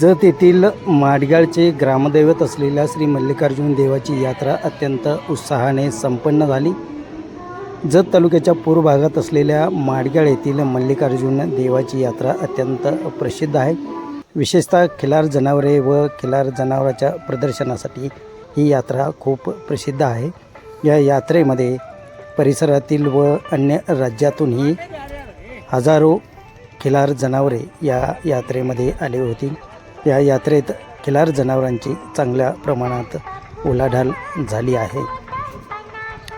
जत येथील माडगाळचे ग्रामदैवत असलेल्या श्री मल्लिकार्जुन देवाची यात्रा अत्यंत उत्साहाने संपन्न झाली. जत तालुक्याच्या पूर्व भागात असलेल्या माडगाळ येथील मल्लिकार्जुन देवाची यात्रा अत्यंत प्रसिद्ध आहे. विशेषतः खिलार जनावरे व खिलार जनावराच्या प्रदर्शनासाठी ही यात्रा खूप प्रसिद्ध आहे. या यात्रेमध्ये परिसरातील व अन्य राज्यातूनही हजारो खिलार जनावरे या यात्रेमध्ये आले होती. या यात्रेत खिलार जनावरांची चांगल्या प्रमाणात उलाढाल झाली आहे.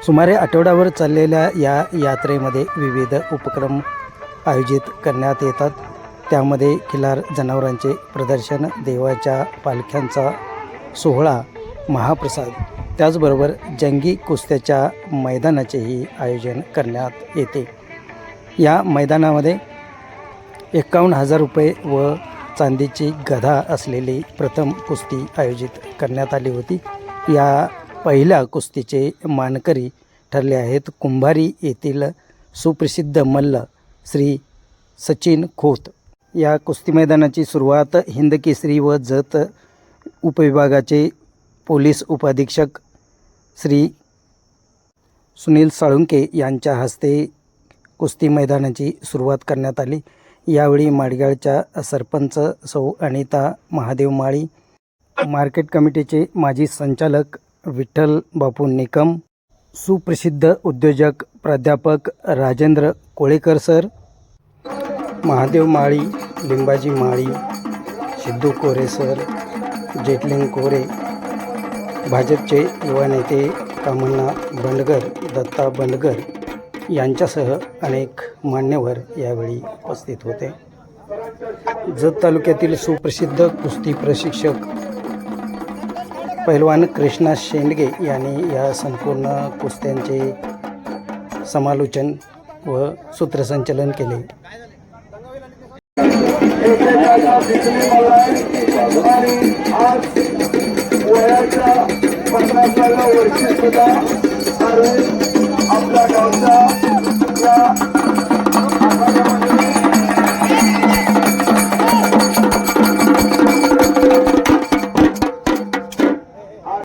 सुमारे आठवड्यावर चाललेल्या या यात्रेमध्ये विविध उपक्रम आयोजित करण्यात येतात. त्यामध्ये खिलार जनावरांचे प्रदर्शन देवाच्या पालख्यांचा सोहळा महाप्रसाद त्याचबरोबर जंगी कुस्त्याच्या मैदानाचेही आयोजन करण्यात येते. या मैदानामध्ये एकावन्न हजार रुपये व चांदीची गधा असलेली प्रथम कुस्ती आयोजित करण्यात आली होती. या पहिल्या कुस्तीचे मानकरी ठरले आहेत. कुंभारी येथील सुप्रसिद्ध मल्ल श्री सचिन खोत. या कुस्ती मैदानाची सुरुवात हिंदकेसरी व जत उपविभागाचे पोलीस उपाधीक्षक श्री सुनील साळुंके यांच्या हस्ते कुस्ती मैदानाची सुरुवात करण्यात आली. यावेळी माडगाळच्या सरपंच सौ अनिता महादेव माळी मार्केट कमिटीचे माजी संचालक विठ्ठल बापू निकम सुप्रसिद्ध उद्योजक प्राध्यापक राजेंद्र कोळेकर सर महादेव माळी लिंबाजी माळी सिद्धू कोरे सर जेटलिंग कोरे भाजपचे युवा नेते कामण्णा बंडगर दत्ता बंडगर यांच्यासह अनेक मान्यवर यावेळी उपस्थित होते. जत तालुक्यातील सुप्रसिद्ध कुस्ती प्रशिक्षक पैलवान कृष्णा शेंडगे यांनी या संपूर्ण कुस्त्यांचे समालोचन व सूत्रसंचलन केले. আপনার জন্য ওই